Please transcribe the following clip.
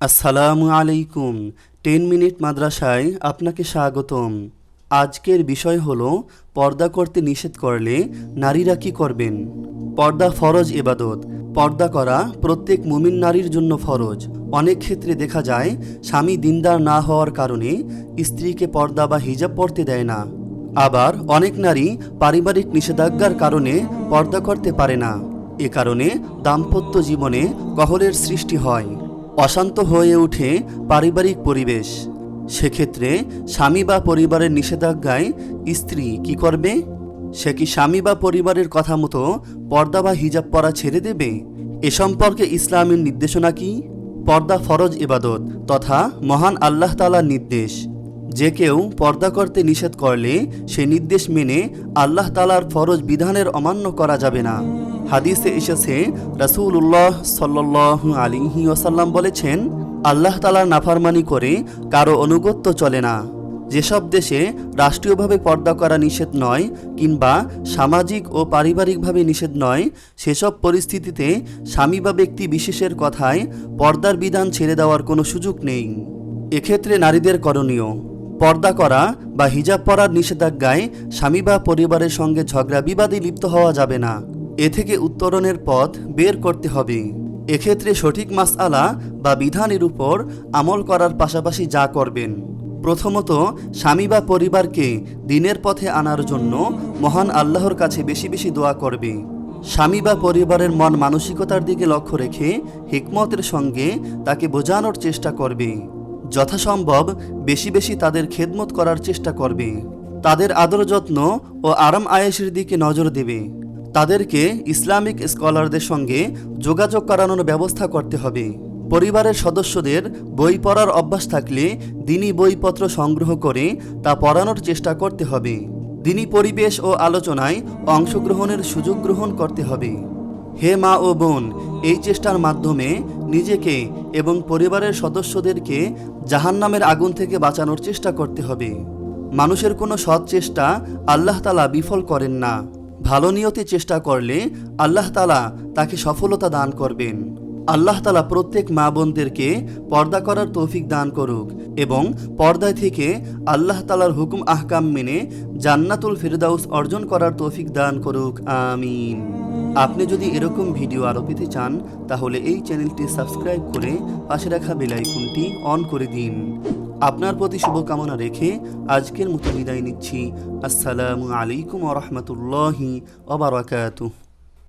আসসালামু আলাইকুম। Ten minute মাদ্রাসায় আপনাকে স্বাগতম। আজকের বিষয় হল, পর্দা করতে নিষেধ করলে নারীরা কি করবেন? পর্দা ফরজ ইবাদত। পর্দা করা প্রত্যেক মুমিন নারীর জন্য ফরজ। অনেক ক্ষেত্রে দেখা যায়, স্বামী দিনদার না হওয়ার কারণে স্ত্রীকে পর্দা বা হিজাব পরতে দেয় না। আবার অনেক নারী পারিবারিক নিষেধাজ্ঞার কারণে পর্দা করতে পারে না। এ কারণে দাম্পত্য জীবনে কহলের সৃষ্টি হয়। অশান্ত হয়ে ওঠে পারিবারিক পরিবেশ। সেক্ষেত্রে স্বামী বা পরিবারের নিষেধাজ্ঞায় স্ত্রী কি করবে? সে কি স্বামী বা পরিবারের কথা মতো পর্দা বা হিজাব পরা ছেড়ে দেবে? এ সম্পর্কে ইসলামের নির্দেশনা কি? পর্দা ফরজ ইবাদত তথা মহান আল্লাহ তালার নির্দেশ। যে কেউ পর্দা করতে নিষেধ করলে সে নির্দেশ মেনে আল্লাহ তালার ফরজ বিধানের অমান্য করা যাবে না। হাদিসে এসেছে, রাসূলুল্লাহ সাল্লাল্লাহু আলিহি ওয়াসাল্লাম বলেছেন, আল্লাহ তালার নাফারমানি করে কারও অনুগত্য চলে না। যেসব দেশে রাষ্ট্রীয়ভাবে পর্দা করা নিষেধ নয় কিংবা সামাজিক ও পারিবারিকভাবে নিষেধ নয়, সেসব পরিস্থিতিতে স্বামী বা ব্যক্তি বিশেষের কথায় পর্দার বিধান ছেড়ে দেওয়ার কোনো সুযোগ নেই। এক্ষেত্রে নারীদের করণীয় পর্দা করা বা হিজাব পরার নিষেধাজ্ঞায় স্বামী বা পরিবারের সঙ্গে ঝগড়া বিবাদে লিপ্ত হওয়া যাবে না। এ থেকে উত্তরণের পথ বের করতে হবে। এক্ষেত্রে সঠিক মাসআলা বা বিধানের উপর আমল করার পাশাপাশি যা করবেন। প্রথমত, স্বামী বা পরিবারকে দিনের পথে আনার জন্য মহান আল্লাহর কাছে বেশি বেশি দোয়া করবে। স্বামী বা পরিবারের মন মানসিকতার দিকে লক্ষ্য রেখে হিকমতের সঙ্গে তাকে বোঝানোর চেষ্টা করবে। যথাসম্ভব বেশি বেশি তাদের খেদমত করার চেষ্টা করবে। তাদের আদর যত্ন ও আরাম আয়েসের দিকে নজর দেবে। তাদেরকে ইসলামিক স্কলারদের সঙ্গে যোগাযোগ করানোর ব্যবস্থা করতে হবে। পরিবারের সদস্যদের বই পড়ার অভ্যাস থাকলে দিনই বইপত্র সংগ্রহ করে তা পড়ানোর চেষ্টা করতে হবে। দিনী পরিবেশ ও আলোচনায় অংশগ্রহণের সুযোগ গ্রহণ করতে হবে। হে মা ও বোন, এই চেষ্টার মাধ্যমে নিজেকে এবং পরিবারের সদস্যদেরকে জাহান্নামের আগুন থেকে বাঁচানোর চেষ্টা করতে হবে। মানুষের কোনো সৎ চেষ্টা আল্লাহ তালা বিফল করেন না। ভালো নিয়তে চেষ্টা করলে আল্লাহ তালা তাকে সফলতা দান করবেন। আল্লাহ তালা প্রত্যেক মা বোনদেরকে পর্দা করার তৌফিক দান করুক এবং পর্দায় থেকে আল্লাহ তালার হুকুম, আহকাম মেনে জান্নাতুল ফেরদাউস অর্জন করার তৌফিক দান করুক। আমিন। আপনি যদি এরকম ভিডিও আরও পেতে চান, তাহলে এই চ্যানেলটি সাবস্ক্রাইব করে পাশে রাখা বেলাইকনটি অন করে দিন। আপনার প্রতি শুভকামনা রেখে আজকের মতো বিদায় নিচ্ছি। আসসালামু আলাইকুম ওরহমতুল্লাহি ওবরাকাতুহ